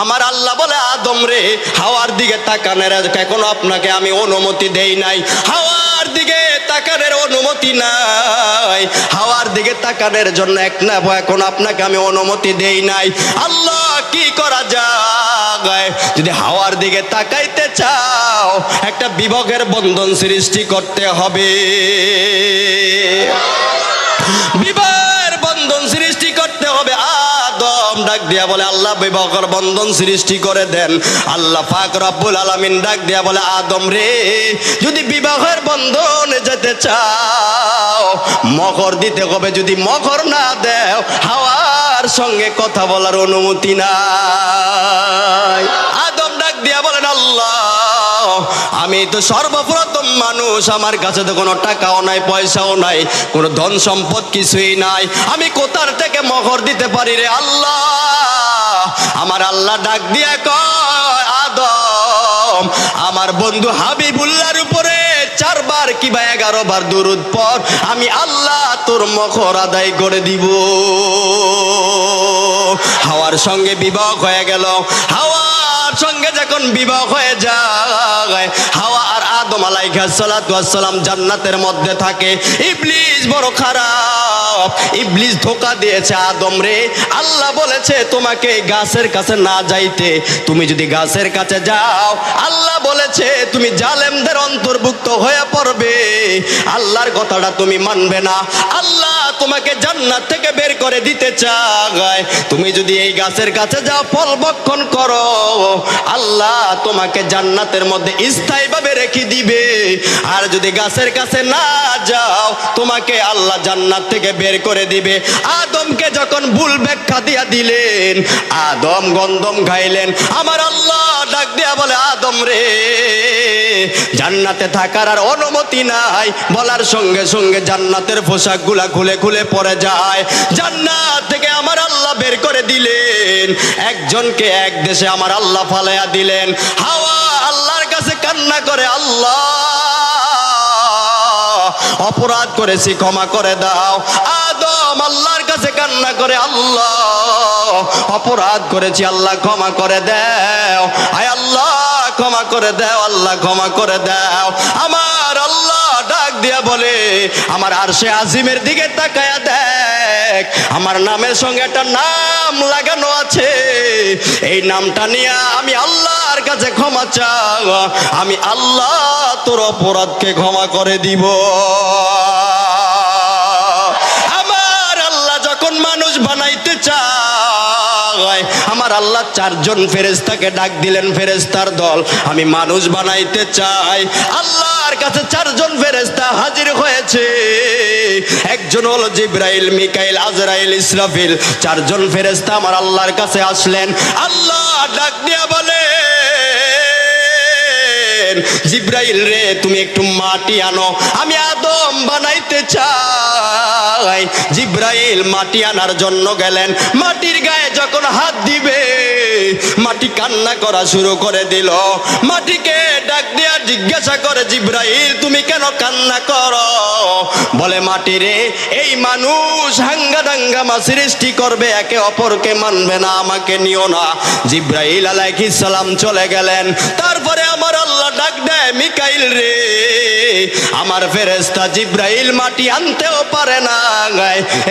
আমার আল্লাহ বলে, আদম রে, হাওয়ার দিকে তাকানের এখন আপনাকে আমি অনুমতি দেই নাই। হাওয়ার দিকে তাকানের অনুমতি নাই। হাওয়ার দিকে তাকানের জন্য এক না এখন আপনাকে আমি অনুমতি দেই নাই। আল্লাহ কি করা যায়? যদি হাওয়ার দিকে তাকাইতে চাও, একটা বিভগের বন্ধন সৃষ্টি করতে হবে। বিবাহের আদম ডাক দিয়া বলে, আল্লাহ বিবাহর বন্ধন সৃষ্টি করে দেন। আল্লাহ পাক রব্বুল আলামিন ডাক দিয়া বলে, আদম রে, যদি বিবাহের বন্ধন যেতে চাও, মকর দিতে হবে, যদি মকর না দেও, হাওয়ার সঙ্গে কথা বলার অনুমতি নাই। আদম ডাক দিয়া বলেন, আল্লাহ আমি তো সর্বপ্রথম মানুষ। আমার কাছে তো কোনো টাকাও নাই, পয়সাও নাই, কোনো ধন সম্পদ কিছুই নাই। আমি কোথার থেকে মহর দিতে পারি রে আল্লাহ? আমার আল্লাহ ডাক দিয়ে কয়, আদম, আমার বন্ধু হাবিবুল্লার উপরে চারবার কিবা এগারো বার দুরুদ পর আমি আল্লাহ তোর মখর আদায় করে দিব। হাওয়ার সঙ্গে বিবাহ হয়ে গেল। হাওয়ার সঙ্গে যখন বিবাহ হয়ে যায় হাওয়া আদম আলাইসালাম জান্নাতের মধ্যে থাকে। ইবলিস বড় খারাপ, ইবলিস ধোকা দিয়েছে আদম রে। আল্লাহ বলেছে, তোমাকে গাছের কাছে না যাইতে, তুমি যদি গাছের কাছে যাও, আল্লাহ বলেছে, তুমি জালেমদের অন্তর্ভুক্ত হয়ে পড়বে। আল্লাহর কথাটা তুমি মানবে না। আল্লাহ তোমাকে জান্নাত থেকে বের করে দিতে চায়। তুমি যদি এই গাছের কাছে যাও, ফল ভক্ষণ করো। আল্লাহ তোমাকে জান্নাতের মধ্যে স্থায়ীভাবে রেখে দিবে। আর যদি গাছের কাছে না যাও, তোমাকে আল্লাহ জান্নাত থেকে বের করে দিবে। আদমকে যখন ভুল ব্যাখ্যা দিয়া দিলেন, আদম গন্ধম খাইলেন। আমার আল্লাহ ডাক দিয়া বলে, আদম রে, জান্নাতে থাকার আর অনুমতি নাই। বলার সঙ্গে সঙ্গে জান্নাতের পোশাকগুলা খুলে খুলে পড়ে যায়। জান্নাত থেকে আমার আল্লাহ বের করে দিলেন। একজনকে এক দেশে আমার আল্লাহ ফালাইয়া দিলেন। হাওয়া কান্না করে, আল্লাহ, অপরাধ করেছি, ক্ষমা করে দাও। আদম আল্লাহর কাছে কান্না করে, আল্লাহ, অপরাধ করেছি, আল্লাহ ক্ষমা করে দাও। আয় আল্লাহ, ক্ষমা করে দাও, আল্লাহ ক্ষমা করে দাও। আমার আল্লাহ ডাক দিয়া বলে, আমার আরশে আজিমের দিকে তাকায়া দেখ। আমার নামের সঙ্গে একটা নাম লাগানো আছে। এই নামটা নিয়ে আমি আল্লাহর কাছে ক্ষমা চাও আমি আল্লাহ তোর অপরাধকে ক্ষমা করে দিব। আমার আল্লাহ যখন মানুষ বানাইতে চায়, আমার আল্লাহ চারজন ফেরেস্তাকে ডাক দিলেন ফেরেস্তার দল, আমি মানুষ বানাইতে চাই। আল্লাহর কাছে চারজন ফেরেস্তা হাজির হয়েছে। একজন হলো জিব্রাইল, মিকাইল, আজরাইল, ইসরাফিল। চারজন ফেরেস্তা আমার আল্লাহর কাছে আসলেন। আল্লাহ ডাক দিয়া বলে জিব্রাইল রে, তুমি একটু মাটি আনো। আমি আদম বানাইতে চাই। জিব্রাইল মাটি আনার জন্য গেলেন। মাটির গায়ে যখন হাত দিবে মাটি কান্না করা শুরু করে দিল। মাটিকে ডাক দিয়া জিজ্ঞাসা করে, জিব্রাইল, তুমি কেন কান্না করো? বলে, মাটি রে, এই মানুষ হাঙ্গা ডাঙ্গামা সৃষ্টি করবে, একে অপরকে মানবে না, আমাকে নিও না। জিব্রাইল আলাইহিস সালাম চলে গেলেন। তারপরে আমার আল্লাহ ডাক দেয়, মিকাইল রে, আমার ফেরেস্তা জিব্রাইল মাটি আনতেও পারে না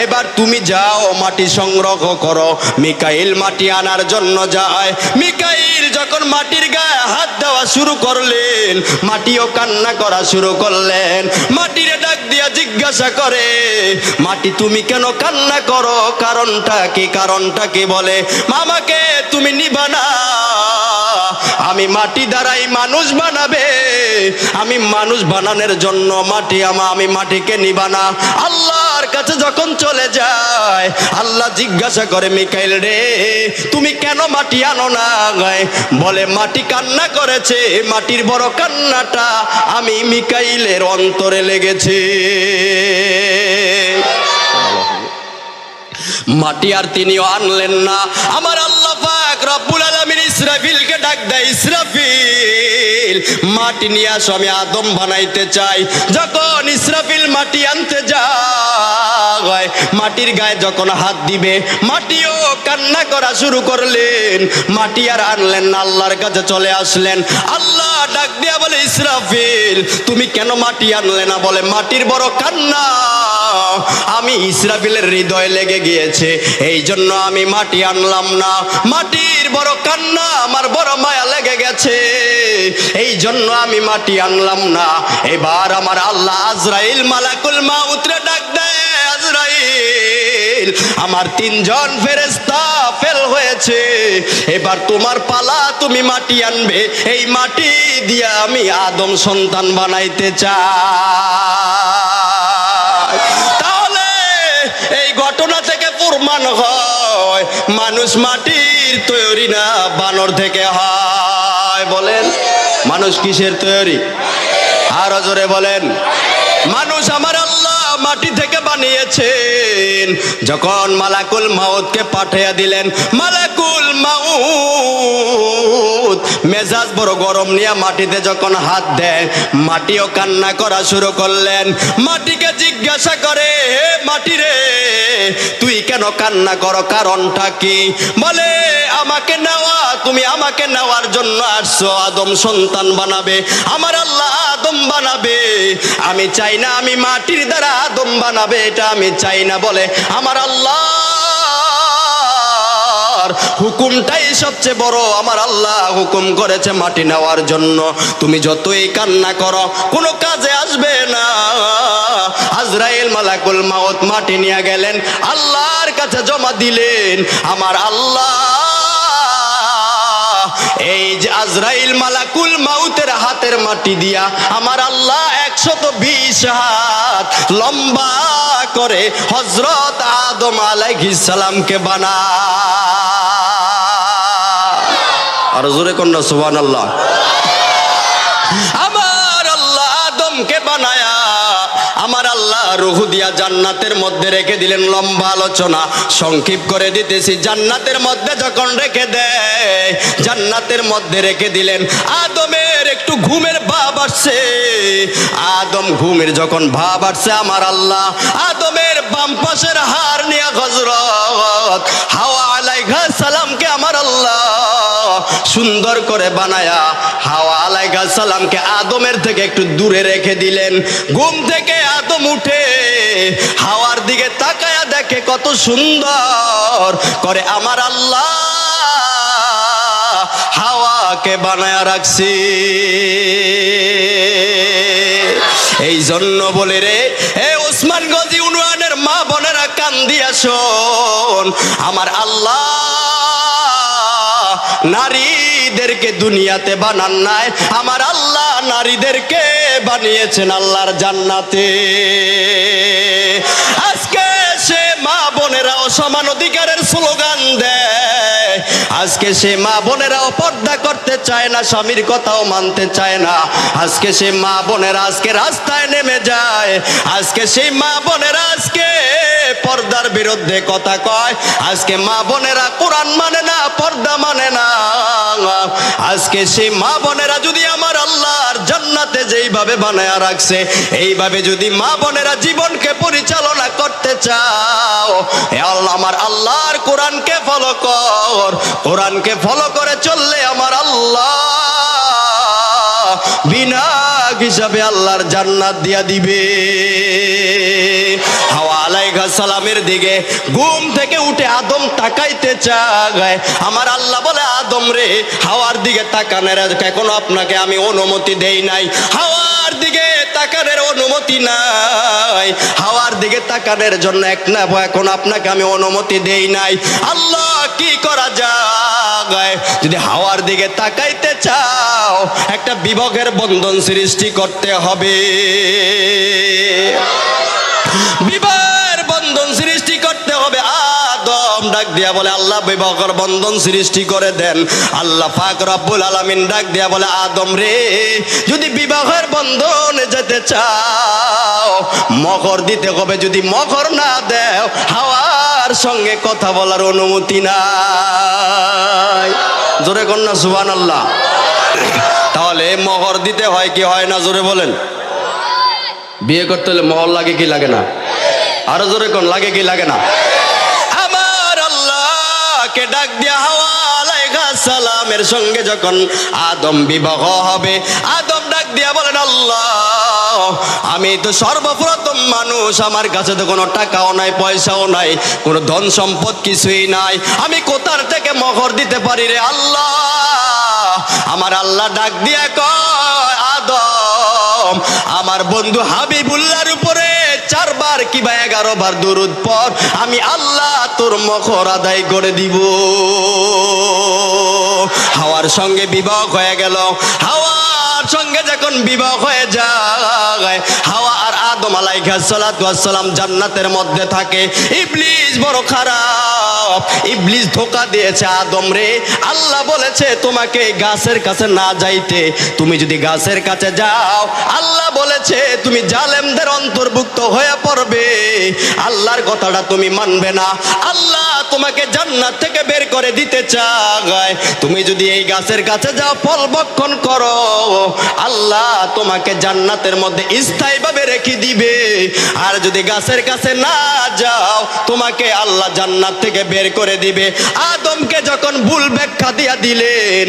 এবার তুমি যাও, মাটি সংগ্রহ করো। মিকাইল মাটি আনার জন্য যায়। মিকাইল যখন মাটির গায়ে হাত দেওয়া শুরু করলেন, মাটিও কান্না করা শুরু করলেন। মাটির ডাক দিয়া জিজ্ঞাসা করে, মাটি তুমি কেন কান্না করো? কারণটা কি? কারণটা কি? বলে, মামাকে তুমি নিবা না। আমি মাটি দ্বারাই মানুষ বানাবে। আমি মানুষ বানানোর জন্য মাটি আমা আমি মাটিকে নিবানা আল্লাহর কাছে যখন চলে যায়, আল্লাহ জিজ্ঞাসা করে, মিকাইল রে, তুমি কেন মাটি আনো না বলে, মাটি কান্না করেছে, মাটির বড় কান্নাটা আমি মিকাইলের অন্তরে লেগেছে। মাটি আর তিনিও আনলেন না। আমার আল্লাহ পাক রব্বুল আলামিন ইসরাফিলকে ডাক দেয়, ইসরাফিল, মাটি নিয়ে আসো, আমি আদম বানাইতে চাই। যখন ইসরাফিল মাটি আনতে যায়, মাটির গায়ে যখন হাত দিবে, মাটিও কান্না করা শুরু করলেন। মাটি আর আনলেন না, আল্লাহর কাছে চলে আসলেন। আল্লাহ ডাক দিয়া বলে, ইসরাফিল, তুমি কেন মাটি আনলে না? বলে, মাটির বড় কান্না। আমি ইসরাফিলের হৃদয় লেগে গিয়েছে এই জন্য আমি মাটি আনলাম না। মাটির বড় কান্না, আমার বড় মায়া লেগে গেছে এই জন্য আমি মাটি আনলাম না। এবার আমার আল্লাহ আজরাইল মালাকুল মা উতরে ডাক দেয়। আজরাইল আমার তিনজন ফেরেস্তা ফেল হয়েছে। এবার তোমার পালা তুমি মাটি আনবে, এই মাটি দিয়া আমি আদম সন্তান বানাইতে চাই। তাহলে এই ঘটনা থেকে প্রমাণ হয়, মানুষ মাটির তৈরি না, বানর থেকে হয়। বলেন, মানুষ কিসের তৈরি? আরও জোরে বলেন, মানুষ আমার মাটি থেকে বানিয়েছেন। যখন মালাকুল মাউতকে পাঠিয়ে দিলেন, মালাকুল মাউত, মেজাজ বড় গরম নিয়ে মাটিতে যখন হাত দেয়, মাটিও কান্না করা শুরু করলেন। মাটিকে জিজ্ঞাসা করে, হে মাটি রে, তুই কেন কান্না করো? কারণটা কি? বলে, আমাকে নেওয়া, তুমি আমাকে নেওয়ার জন্য আসছো। আদম সন্তান বানাবে, আমার আল্লাহ আদম বানাবে। আমি চাই না আমি মাটির দ্বারা আদম বানাবে, এটা আমি চাই না বলে। আমার আল্লাহ হুকুমটাই সবচেয়ে বড়। আমার আল্লাহ হুকুম করেছে মাটি নেওয়ার জন্য। তুমি যতই কান্না করো, কোনো কাজে আসবে না। আজরাইল মালাকুল মাউত মাটি নিয়ে গেলেন, আল্লাহর কাছে জমা দিলেন। আমার আল্লাহ এই যে আজরাইল মালাকুল মাউতের হাতের মাটি দিয়া আমার আল্লাহ একশত বিশ হাত লম্বা করে হজরত আদম আলাইহিস সালামকে বানা। আর জোরে কন্যা সুবান আল্লাহ আল্লাহ রুহু দিয়া জান্নাতের মধ্যে রেখে দিলেন লম্বা আলোচনা। সংক্ষিপ করে দিতেছি, জান্নাতের মধ্যে যখন রেখে দেয়, জান্নাতের মধ্যে রেখে দিলেন, আদমের একটু ঘুমের ভাব আসছে। আদম ঘুমের যখন ভাব আসছে, আমার আল্লাহ, আদমের বাম পাশের হার নিয়ে হজরত হাওয়া আলাইহা সালামকে আমার আল্লাহ সুন্দর করে বানায়া হাওয়া আলাইহা সালামকে আদমের থেকে একটু দূরে রেখে দিলেন। ঘুম থেকে উঠে হাওয়ার দিকে তাকায়া দেখে কত সুন্দর করে আমার আল্লাহ হাওয়াকে বানায়া রাখছি। এই জন্য বলে রে এ ওসমান গজি উনওয়ানের মা বোনেরা কান দিয়া শোন, আমার আল্লাহ নারীদেরকে দুনিয়াতে বানান নাই। আমার আল্লাহ নারীদেরকে বানিয়েছেন আল্লাহর জান্নাতে। আজকে সে মা বোনেরা অসমান অধিকারের স্লোগান দেয়। আজকে সে মা বোনেরাও পর্দা করতে চায় না, স্বামীর কথাও মানতে চায় না। আজকে সে মা বোনেরা আজকে রাস্তায় নেমে যায়। আজকে সেই মা বোনেরা আজকে বিরুদ্ধে কথা কয়, আজকে মা বোনেরা কোরআন মানে না, পর্দা মানে না। আজকে সেই মা বোনেরা যদি আমার আল্লাহর জান্নাতে যেইভাবে বানায়া রাখছে, এইভাবে যদি মা বোনেরা জীবনকে পরিচালনা করতে চাও আল্লাহ, আমার আল্লাহর কোরআনকে ফলো কর। কোরআনকে ফলো করে চললে আমার আল্লাহ বিনা হিসাবে আল্লাহর জান্নাত দিয়া দিবে। সালামের দিকে ঘুম থেকে উঠে আদম তাকাইতে চায়। আমার আল্লাহ বলে, আদম রে, হাওয়ার দিকে তাকানের এখনও আপনাকে আমি অনুমতি দেই নাই? হাওয়ার দিকে তাকানের অনুমতি নাই। হাওয়ার দিকে তাকানের জন্য এক না এখন আপনাকে আমি অনুমতি দেই নাই। আল্লাহ, কি করা যায়? যদি হাওয়ার দিকে তাকাইতে চাও, একটা বিভগের বন্ধন সৃষ্টি করতে হবে। বিবাহের বন্ধন সৃষ্টি ডাক দিয়া বলে, আল্লাহ বিবাহের বন্ধন সৃষ্টি করে দেন। আল্লাহ পাক রব্বুল আলামিন ডাক দিয়া বলে, আদম রে, যদি বিবাহের বন্ধনে যেতে চাও, মকর দিতে হবে, যদি মকর না দেও, হাওয়ার সঙ্গে কথা বলার অনুমতি নাই। জোরে কন্যা সুবান আল্লাহ তাহলে মহর দিতে হয় কি হয় না, জোরে বলেন। বিয়ে করতে হলে মহর লাগে কি লাগে না? আরও জোরে কোন, লাগে কি লাগে না? আল্লাহকে ডাক দিয়া হাওয়া আলাইহা সালামের সঙ্গে যখন আদম বিবাহ হবে, আদম ডাক দিয়া বলেন, আল্লাহ, আমি তো সর্বপ্রথম মানুষ, আমার কাছে তো কোনো টাকাও নাই, পয়সাও নাই, কোনো ধন সম্পদ কিছুই নাই, আমি কোথার থেকে মহর দিতে পারি রে আল্লাহ? আমার আল্লাহ ডাক দিয়া কয়, আদম, আমার বন্ধু হাবিবুল্লাহর উপরে চারবার কিবা এগারো বার দুরুদ পর আমি আল্লাহ তোর মখর আদায় করে দিব। হাওয়ার সঙ্গে বিবাহ হয়ে গেল। হাওয়ার সঙ্গে যখন বিবাহ হয়ে যায় হাওয়া আদম আলাইহিস সালাতু সালাম জান্নাতের মধ্যে থাকে। ইবলিস বড় খারাপ। ইবলিস ধোকা দিয়েছে আদম রে। আল্লাহ বলেছে, তোমাকে গাছের কাছে না যাইতে। তুমি যদি গাছের কাছে যাও, আল্লাহ বলেছে, তুমি জালেমদের অন্তর্ভুক্ত হয়ে পড়বে। আল্লাহর কথাটা তুমি মানবে না। আল্লাহ তোমাকে জান্নাত থেকে বের করে দিতে চায়। তুমি যদি এই গাছের কাছে যাও, ফল ভক্ষণ করো। আল্লাহ তোমাকে জান্নাতের মধ্যে স্থায়ীভাবে রেখে দিবে। আর যদি গাছের কাছে না যাও, তোমাকে আল্লাহ জান্নাত থেকে বের করে দিবে। আদমকে যখন ভুল ব্যাখ্যা দিয়া দিলেন,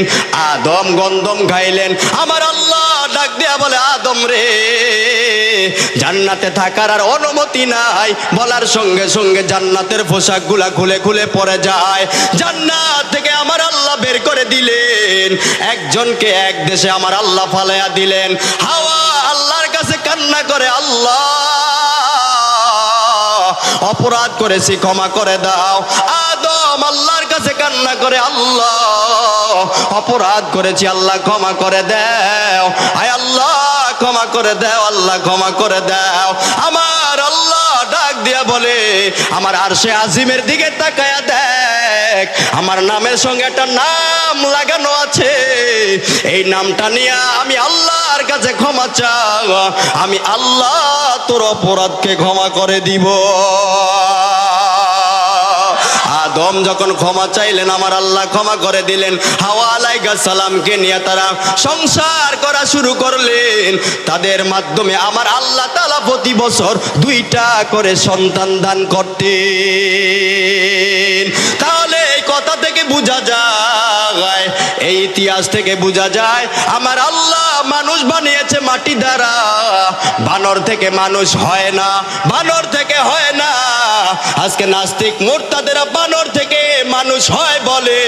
আদম গন্ধম খাইলেন। আমার আল্লাহ দিয়া বলে, আদম রে, জান্নাতে থাকার আর অনুমতি নাই। বলার সঙ্গে সঙ্গে জান্নাতের পোশাকগুলা খুলে খুলে পড়ে যায়। জান্নাত থেকে আমার আল্লাহ বের করে দিলেন। একজনকে এক দেশে আমার আল্লাহ ফালাইয়া দিলেন। হাওয়া আল্লাহর কাছে কান্না করে, আল্লাহ, অপরাধ করেছি, ক্ষমা করে দাও। আদম আল্লাহর কাছে কান্না করে, আল্লাহ অপরাধ করেছি, আল্লাহ ক্ষমা করে দাও। আয় আল্লাহ, ক্ষমা করে দাও, আল্লাহ ক্ষমা করে দাও। আমার আল্লাহ ডাক দিয়া বলে, আমার আর সে আজিমের দিকে তাকায়া দেখ। আমার নামের সঙ্গে একটা নাম লাগানো আছে। এই নামটা নিয়ে আমি আল্লাহর কাছে ক্ষমা চাও। আমি আল্লাহ তোর অপরাধকে ক্ষমা করে দিব। আদম যখন ক্ষমা চাইলেন, আমার আল্লাহ ক্ষমা করে দিলেন। হাওয়া আলাইগা সালামকে নিয়ে তারা সংসার করা শুরু করলেন। তাদের মাধ্যমে আমার আল্লাহ তালা প্রতি বছর দুইটা করে সন্তান দান করতেন। তাহলে এই কথা থেকে বোঝা যায় এই ইতিহাস থেকে বোঝা যায়, আমার আল্লাহ মানুষ বানিয়েছে মাটি দ্বারা। বানর থেকে মানুষ হয় না, বানর থেকে হয় না। আজকে নাস্তিক মোর্তাদেরা বানর থেকে মানুষ হয় বলে,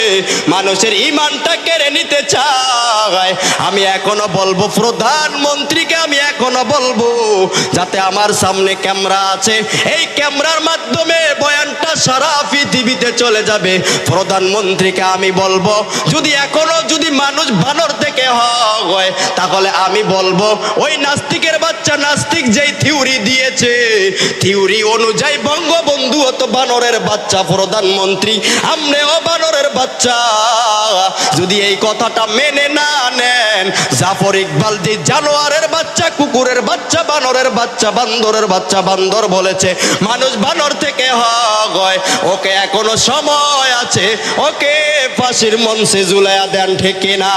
মানুষের ইমানটা কেড়ে নিতে চায়। আমি এখনও বলব, প্রধানমন্ত্রীকে আমি এখনও বলব, যাতে আমার সামনে ক্যামেরা আছে। এই ক্যামেরার মাধ্যমে বয়ানটা সারা পৃথিবীতে চলে যাবে। প্রধানমন্ত্রীকে আমি বলব, যদি এখনও যদি মানুষ বানর থেকে হয়, তাহলে আমি বলব, ওই নাস্তিকের বাচ্চা নাস্তিক যেই থিওরি দিয়েছে, থিওরি অনুযায়ী বঙ্গবন্ধু তো বানরের বাচ্চা, প্রধানমন্ত্রী। আমনেও বানরের বাচ্চা। যদি এই কথাটা মেনে না নেন, জাফর ইকবাল যে জানোয়ারের বাচ্চা, কুকুরের বাচ্চা, বানরের বাচ্চা, বান্দরের বাচ্চা, বান্দর বলেছে, মানুষ বানর থেকে হয়, ওকে এখনও সময় আছে, ওকে ফাঁসির মঞ্চে ঝুলাইয়া দেন, ঠিক না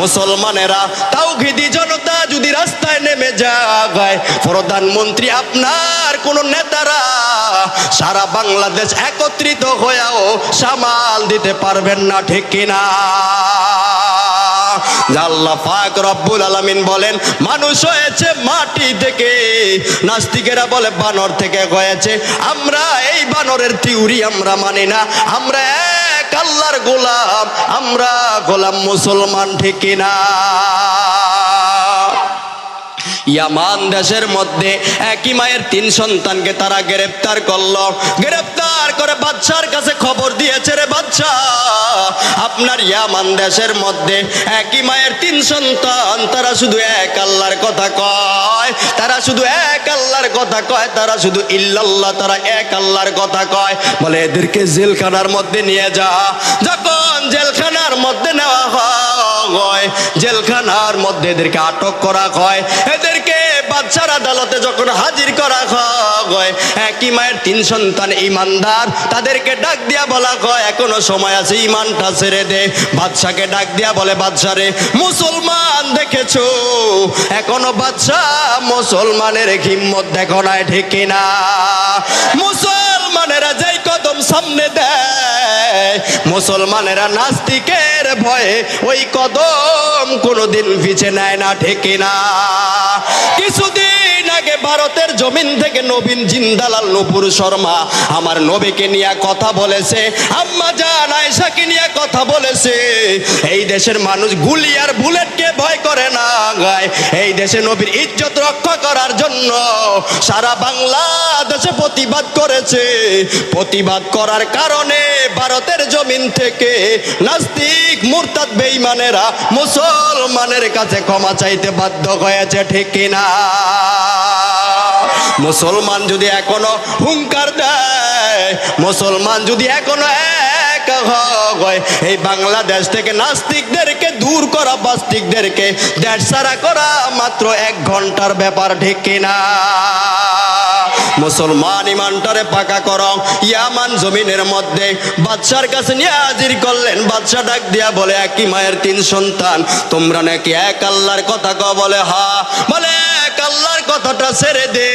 মুসলমানেরা তাও ঘিদি জনতা যদি রাস্তায় নেমে যায়, প্রধানমন্ত্রী আপনার কোন নেতারা সারা বাংলাদেশ একত্রিত হয়েও সামাল দিতে পারবেন না, ঠিক কিনা? আলামিন বলেন, মানুষ হয়েছে মাটি থেকে, নাস্তিকেরা বলে বানর থেকে হয়েছে। আমরা এই বানরের থিউরি আমরা মানি না, আমরা এক আল্লাহর গোলাম, আমরা গোলাম মুসলমান, ঠিক না ইয়ামান দেশের মধ্যে একই মায়ের তিন সন্তানকে তারা গ্রেপ্তার করল। গ্রেপ্তার আপনার ইয়ামান দেশের মধ্যে একই মায়ের তিন সন্তান, তারা শুধু এক আল্লাহর কথা কয়, তারা শুধু এক আল্লাহর কথা কয়, তারা শুধু ইল্লাল্লাহ, তারা এক আল্লাহর কথা কয়। বলে এদেরকে জেলখানার মধ্যে নিয়ে যা। যখন জেলখানার মধ্যে নেওয়া হয় হয়, জেলখানার মধ্যে এদেরকে আটক করা হয়। এদেরকে বাচ্চার আদালতে যখন হাজির করা হয়, একই মায়ের তিন সন্তান ইমানদার, তাদেরকে ডাক দিয়া বলা হয়, এখনও সময় আছে, ইমানটা ছেড়ে দে। বাদশাকে ডাক দিয়া বলে, বাদশারে, মুসলমান দেখেছ? এখনও বাচ্চা মুসলমানের হিম্মত দেখো না ঠিক না মুসলমানেরা যেই কদম সামনে দেয়। মুসলমানেরা নাস্তিকের ভয়ে ওই কদম কোনোদিন পিছে নেয় না, ঠেকে না। কিছুদিন আগে ভারতের জমিন থেকে নবীন জিন্দালাল নপুর শর্মা আমার নবীকে নিয়ে কথা বলেছে, আম্মা জান আয়েশাকে নিয়ে কথা বলেছে। এই দেশের মানুষ গুলি আর বুলেটকে ভয় করে না গায়। এই দেশে নবীর ইজ্জত রক্ষা করার জন্য সারা বাংলাদেশে প্রতিবাদ করেছে। প্রতিবাদ করার কারণে ভারতের জমিন থেকে নাস্তিক, মুরতাদ, বেঈমানেরা মুসলমানের কাছে ক্ষমা চাইতে বাধ্য হয়েছে, ঠিক কিনা? মুসলমান যদি এখনও হুঙ্কার দেয়, মুসলমান যদি এখনও এক হয়, এই বাংলাদেশ থেকে নাস্তিকদেরকে দূর করা, বাস্তিকদেরকে দেশ সারা করা মাত্র এক ঘণ্টার ব্যাপার, ঠিক কিনা? মুসলমান ইমানটারে পাকা করং। ইয়ামান জমিনের মধ্যে বাদশার কাছে নিয়ে হাজির করলেন। বাচ্চা ডাক দিয়া বলে, একই মায়ের তিন সন্তান। তোমরা নাকি এক আল্লাহর কথা ক বলে, হা। বলে, এক আল্লাহর কথাটা ছেড়ে দে।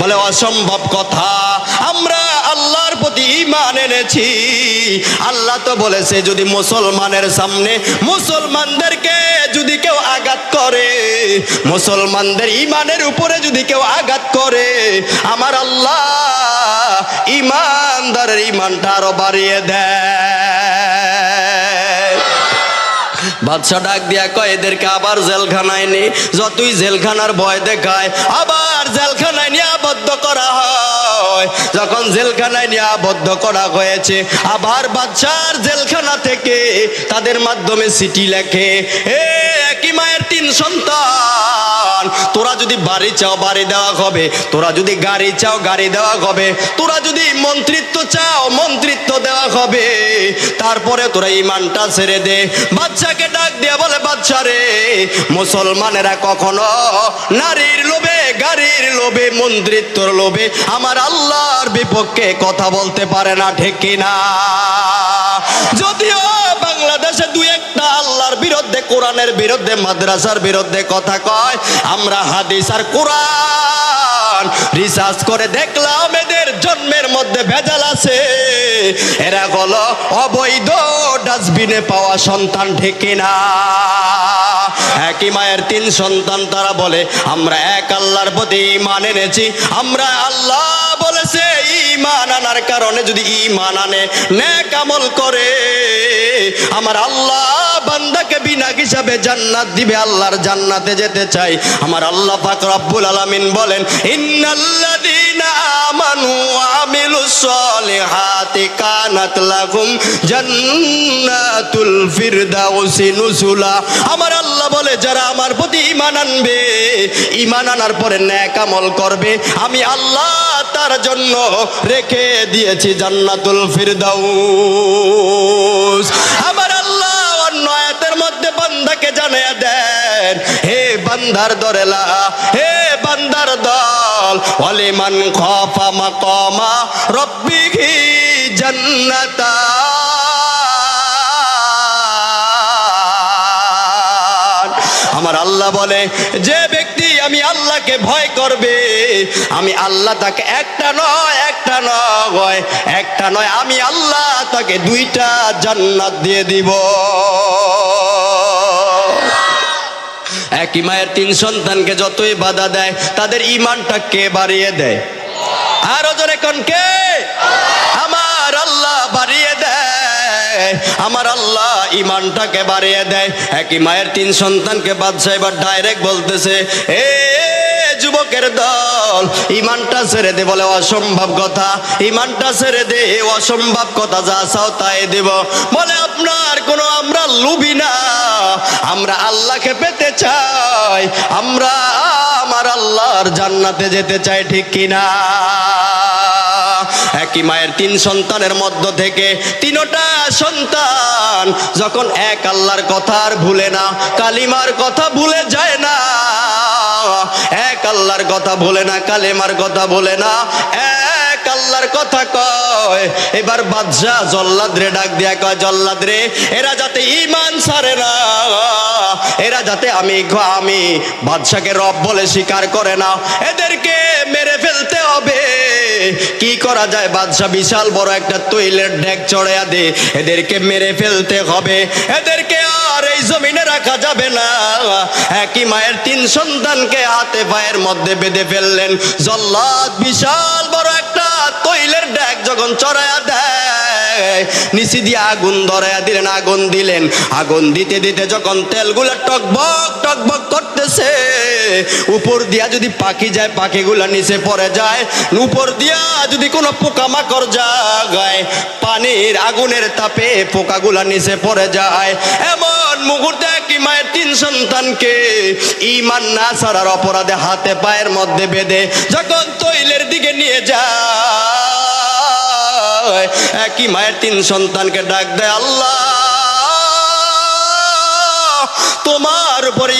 বলে, অসম্ভব কথা। আমরা আল্লাহর প্রতি ইমান এনেছি। আল্লাহ তো বলেছে, যদি মুসলমানের সামনে মুসলমানদেরকে যদি কেউ আঘাত করে, মুসলমানদের ইমানের উপরে যদি কেউ আঘাত করে, আমার আল্লাহ ইমানদারের ইমানটা আরও বাড়িয়ে দেয়। বাদশা ডাক দিয়া কয়, এদেরকে আবার জেলখানায় নে। যতই জেলখানার ভয় দেখায়, আবার জেলখানায় নিয়ে আবদ্ধ করা হয়। যখন জেলখানায় নিয়ে আবদ্ধ করা হয়েছে, আবার বাচ্চার জেলখানা থেকে তাদের মাধ্যমে চিঠি লেখে, এ একই মায়ের তিন সন্তান তোরা যদি বাড়ি চাও, বাড়ি দেওয়া হবে। তোরা যদি গাড়ি চাও, গাড়ি দেওয়া হবে। তোরা যদি মন্ত্রিত্ব চাও, মন্ত্রিত্ব দেওয়া হবে। তারপরে তোরা ইমানটা ছেড়ে দে। বাচ্চাকে ডাক দিয়ে বলে বাচ্চা রে, মুসলমানেরা কখনো নারীর লোভে, গাড়ির লোভে, মন্ত্রিত্বর লোভে আমার আল্লাহর বিপক্ষে কথা বলতে পারে না, ঠিক কিনা? যদিও কোরআনের বিরুদ্ধে, মাদ্রাসার বিরুদ্ধে কথা কয়, আমরা হাদিস আর কোরআন রিসার্চ করে দেখলাম, এদের জন্মের মধ্যে ভেজাল আছে। এরা হলো অবৈধ ডাস্টবিনে পাওয়া সন্তান ঠিক না একই মায়ের তিন সন্তান, তারা বলে, আমরা এক আল্লাহর প্রতি ইমান এনেছি, আমরা আল্লাহ বলেছে ইমান আনার কারণে যদি ইমান আনে নে আমল করে, আমার আল্লাহ বান্দাকে বিনা হিসাবে জান্নাত দিবে, আল্লাহর জান্নাতে যেতে চাই। আমার আল্লাহ পাক রব্বুল আলামিন বলেন ইন্নাল্লাযীনা আমানু ওয়া আমিলুস সলিহাতি কানাত লাহুম জান্নাতুল ফিরদাউসি আমার আল্লাহ বলে, যারা আমার প্রতি ঈমান আনবে, ঈমান আনার পরে আমল করবে, আমি আল্লাহ তার জন্য রেখে দিয়েছি জান্নাতুল ফিরদাউস। আমার আল্লাহ অন্য আয়াতের মধ্যে বান্দাকে জানিয়ে দেন বান্দার দরেলা। হে বান্দার দল, ওয়ালিমান খাফা মাকামা রব্বিহি জান্নাতা। আমার আল্লাহ বলে, যে ব্যক্তি আমি আল্লাহকে ভয় করবে, আমি আল্লাহ তাকে একটা নয় একটা নয় একটা নয়, আমি আল্লাহ তাকে দুইটা জান্নাত দিয়ে দিব। একই মায়ের তিন সন্তানকে যতই বাধা দেয়, তাদের ইমানটা কে বাড়িয়ে দেয়? আরও জোরে কন কে? আমার আল্লাহ বাড়িয়ে দেয়। আমার আল্লাহ ইমানটাকে বাড়িয়ে দেয়। একই মায়ের তিন সন্তানকে বাদশাহ এবার ডাইরেক্ট বলতেছে, এ যুবকের দল, ইমানটা ছেড়ে দে বলে অসম্ভব কথা। ইমানটা ছেড়ে দে, অসম্ভব কথা যা চাও তাই দেব। বলে, আপনার কোনো আমরা লুবি না। আমরা আল্লাহকে পেতে চাই। আমরা আমার আল্লাহর জান্নাতে যেতে চাই, ঠিক কিনা একই মায়ের তিন সন্তানের মধ্য থেকে তিনোটা সন্তান যখন এক আল্লাহর কথা আর ভুলে না, কালিমার কথা ভুলে যায় না এক আল্লাহর কথা বলে না, কালেমার কথা বলে না। এক আল্লাহর কথা কয়। এবার বাদশাহ জল্লাদ রে ডাক দিয়া কয় জল্লাদ রে এরা যাতে ইমান সারে না, এরা যাতে আমি আমি বাদশাকে রব বলে স্বীকার করে না। এদেরকে মেরে ফেলতে হবে। কি করা যায়? বাদশাহ বিশাল বড় একটা তৈলের ডেক চড়াইয়া দে। এদেরকে মেরে ফেলতে হবে। এদেরকে আর এই জমিনে রাখা যাবে না। একই মায়ের তিন সন্তানকে হাতে পায়ের মধ্যে বেঁধে ফেললেন। জল্লাদ বিশাল বড় একটা তৈলের ডেক যখন চড়াইয়া দেয় নিচি দিয়ে আগুন ধরাইয়া দিলেন, আগুন দিলেন। আগুন দিতে দিতে যখন তেলগুলা টকবক টকবক করতেছে, উপর দিয়া যদি পাখি যায়, পাখিগুলা নিচে পড়ে যায়, উপর দিয়া যদি কোনো পোকামাকড় যায় পানির আগুনের তাপে পোকাগুলা নিচে পড়ে যায়। এমন মুহূর্তে কি মায়ের তিন সন্তানকে ইমান না ছাড়ার অপরাধে হাতে পায়ের মধ্যে বেঁধে যখন তৈলের দিকে নিয়ে যায় একই মায়ের তিন সন্তানকে ডাক দেয়, আল্লাহ, তোমার উপরে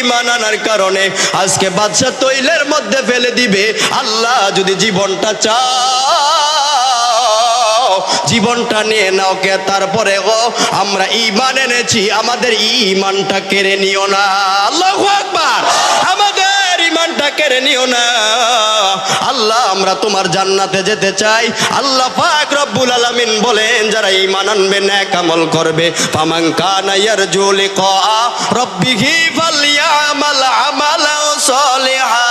ইমান কারণে আজকে বাদশা তৈলের মধ্যে ফেলে দিবে। আল্লাহ যদি জীবনটা চাও, জীবনটা নিয়ে নাও কে তারপরে গো আমরা ইমান এনেছি, আমাদের ইমানটা কেড়ে নিও না। আল্লাহ আকবার। আমাদের ইমানটা কেড়ে নিও না। আল্লাহ, আমরা তোমার জান্নাতে যেতে চাই। আল্লাহ পাক রব্বুল আলামিন বলেন, যারা ঈমান আনবে নেক আমল করবে। ফামান কানা ইয়ারজু লিকা রাব্বিহি ফালইআমাল আমালান সালিহা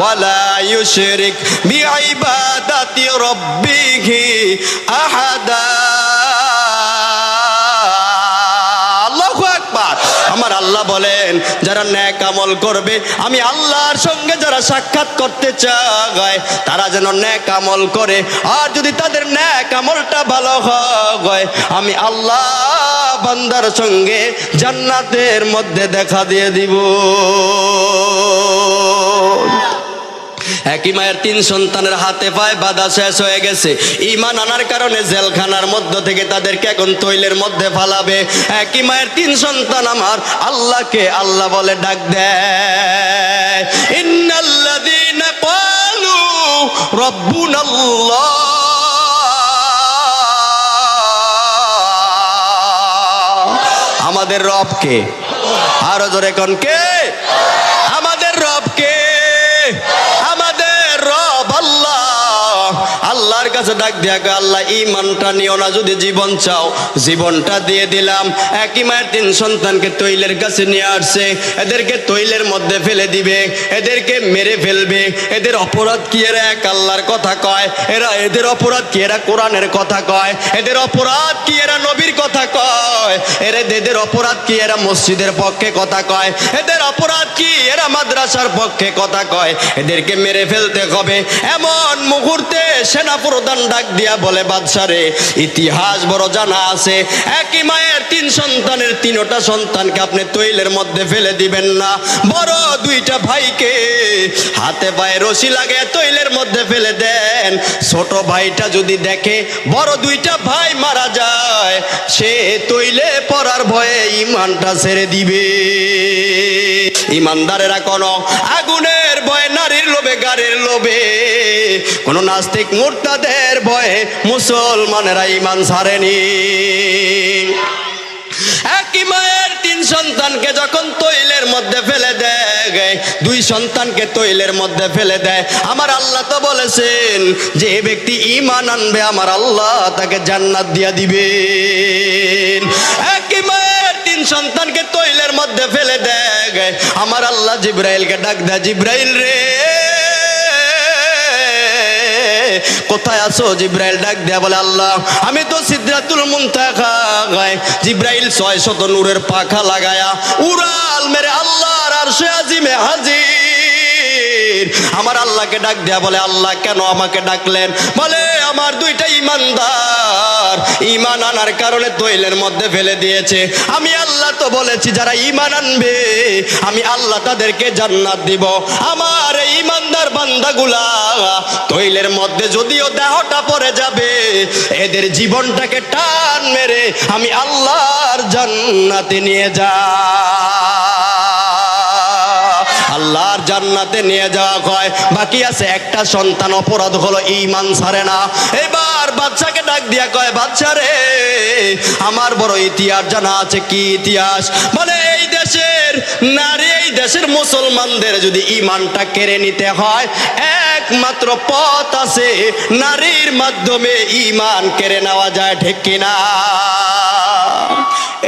ওয়ালা ইউশরিক বিইবাদাতি রাব্বিহি আহাদা। বলেন, যারা ন্যাক আমল করবে, আমি আল্লাহর সঙ্গে যারা সাক্ষাৎ করতে চায়, তারা যেন ন্যাক আমল করে। আর যদি তাদের ন্যাক আমলটা ভালো হয়, আমি আল্লাহ বান্দার সঙ্গে জান্নাতের মধ্যে দেখা দিয়ে দিব। একই মায়ের তিন সন্তানের হাতে পায়ে বাধা শেষ হয়ে গেছে। ইমান আনার কারণে জেলখানার মধ্য থেকে তাদেরকে এখন তৈলের মধ্যে ফালাবে। একই মায়ের তিন সন্তান আমার, আল্লাহকে আল্লাহ বলে ডাক দেয়। আমাদের রবকে, আরও জোরে কোন কে? আমাদের রবকে। কাছে ডাক দিয়া আল্লাহ, ইমানটা নিও না, যদি জীবন চাও। জীবনটা দিয়ে দিলাম। একই মায়ের তিন সন্তানকে তৈলের কাছে নিয়ে আসছে। এদেরকে তৈলের মধ্যে ফেলে দিবে, এদেরকে মেরে ফেলবে। এদের অপরাধ কি এরা এক আল্লাহর কথা কয়? এরা, এদের অপরাধ কি এরা কোরআনের কথা কয়? এদের অপরাধ কি এরা নবীর কথা কয়? এরা, এদের অপরাধ কি এরা মসজিদের পক্ষে কথা কয়? এদের অপরাধ কি এরা মাদ্রাসার পক্ষে কথা কয়? এদেরকে মেরে ফেলতে হবে। এমন মুহূর্তে সেনা প্রধান ডাক দিয়া বলে বাদশারে ইতিহাস বড় জানা আছে। একই মায়ের তিন সন্তানের তিনটা সন্তানকে আপনি তৈলের মধ্যে ফেলে দিবেন না। বড় দুইটা ভাইকে হাতে পায়ে রশি লাগে তৈলের মধ্যে ফেলে দেন। ছোট ভাইটা যদি দেখে বড় দুইটা ভাই মারা যায়, সে তৈলে পড়ার ভয়ে ইমানটা ছেড়ে দিবে। ইমানদারেরা কোনো আগুনের ভয়ে, নারীর লোভে, গাড়ির লোভে। কোন নাস্তিক মুরতাদের ভয়ে মুসলমানেরা ইমান ছাড়েনি। একই মায়ের তিন সন্তানকে যখন তৈলের মধ্যে ফেলে দেয়, দুই সন্তানকে তৈলের মধ্যে ফেলে দেয়, আমার আল্লাহ তো বলেছেন যে ব্যক্তি ইমান আনবে, আমার আল্লাহ তাকে জান্নাত দিয়া দিবেন। একই মায়ের তিন সন্তানকে তৈলের মধ্যে ফেলে দেয় আমার আল্লাহ জিব্রাইলকে ডাক দেয়, জিব্রাইল রে, কোথায় আছো? জিব্রাইল ডাক দেয়া, বলে, আল্লাহ, আমি তো সিদ্ধাতুল মুনতাকায় জিব্রাইল ছয় শত নূরের পাখা লাগায়া উড়াল মেরে আল্লাহর আরশে আজিমে হাজির। আমার আল্লাহকে ডাক দেয়া বলে, আল্লাহ, কেন আমাকে ডাকলেন? বলে, আমার দুইটা ইমানদার ইমান আনার কারণে তৈলের মধ্যে ফেলে দিয়েছে। আমি আল্লাহ তো বলেছি, যারা ইমান আনবে, আমি আল্লাহ তাদেরকে জান্নাত দিব। আমার এই ইমানদার বান্দাগুলা তৈলের মধ্যে যদিও দেহটা পড়ে যাবে, এদের জীবনটাকে টান মেরে আমি আল্লাহর জান্নাতে নিয়ে যা। আল্লাহর জান্নাতে নিয়ে যাওয়া হয়। বাকি আছে একটা সন্তান, অপরাধ হলো ইমান ছাড়ে না। এবার বাচ্চাকে ডাক দিয়া কয় বাচ্চা রে, আমার বড় ইতিহাস জানা আছে, কি ইতিহাস? বলে, এই দেশের নারী, এই দেশের মুসলমানদের যদি ইমানটা কেড়ে নিতে হয়, একমাত্র পথ আছে নারীর মাধ্যমে ইমান কেড়ে নেওয়া যায়, ঠিক কিনা?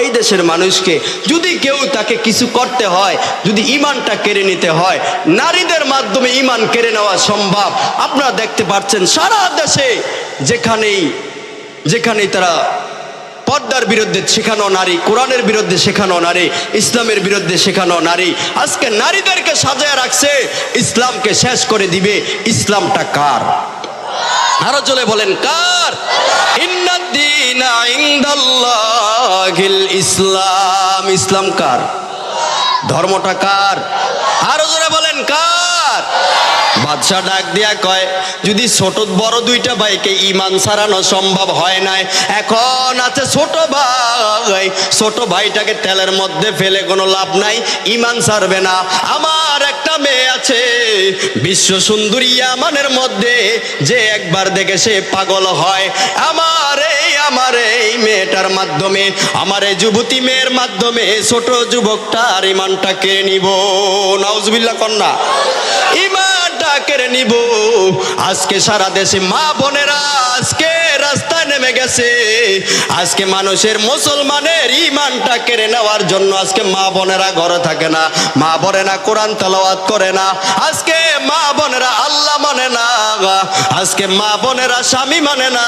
এই দেশের মানুষকে যদি কেউ তাকে কিছু করতে হয়, যদি ইমানটা কেড়ে নিতে হয়, নারীদের মাধ্যমে ইমান কেড়ে নেওয়া সম্ভব। আপনারা দেখতে পাচ্ছেন সারা দেশে যেখানেই যেখানেই তারা পর্দার বিরুদ্ধে শেখানো নারী, কোরআনের বিরুদ্ধে শেখানো নারী, ইসলামের বিরুদ্ধে শেখানো নারী, আজকে নারীদেরকে সাজায় রাখছে, ইসলামকে শেষ করে দিবে। ইসলামটা কার? আরও চলে বলেন কার? ইসলাম। ইসলাম কার? ধর্মটা কার? আরও জোরে বলেন কার? বাদশাহ ডাক দিয়া কয়, যদি ছোট বড় দুইটা ভাইকে ইমান সারানো সম্ভব হয় নাই, এখন আছে ছোট ভাই। ছোট ভাইটাকে তেলের মধ্যে ফেলে কোনো লাভ নাই ইমান সারবে না। আমার একটা মেয়ে আছে, বিশ্ব সুন্দরী আমানের মধ্যে যে একবার দেখে সে পাগল হয়। আমার এই আমার এই মেয়েটার মাধ্যমে, আমার এই যুবতী মেয়ের মাধ্যমে ছোট যুবকটার ইমানটা কেড়ে নিব? নাউজবিল্লা কন্যা। ইমানটা কেড়ে নিব। আজকে সারা দেশে মা বোনেরা আজকে রাস্তায় নেমে গেছে। আজকে মানুষের মুসলমানের ইমানটা কেড়ে নেওয়ার জন্য আজকে মা বোনেরা ঘরে থাকে না। মা বোনেরা কোরআন তেলাওয়াত করে না। আজকে মা বোনেরা আল্লাহ মানে না। আজকে মা বোনেরা স্বামী মানে না।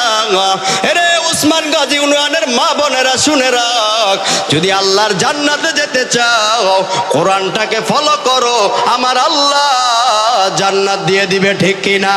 এরে উসমান গাজী উন্নয়নের মা বোনেরা শুনে রাখ। যদি আল্লাহর জান্নাতে যেতে চাও, কোরআনটাকে ফলো করো। আমার আল্লাহ জান্নাত দিয়ে দিবে ঠিক কিনা?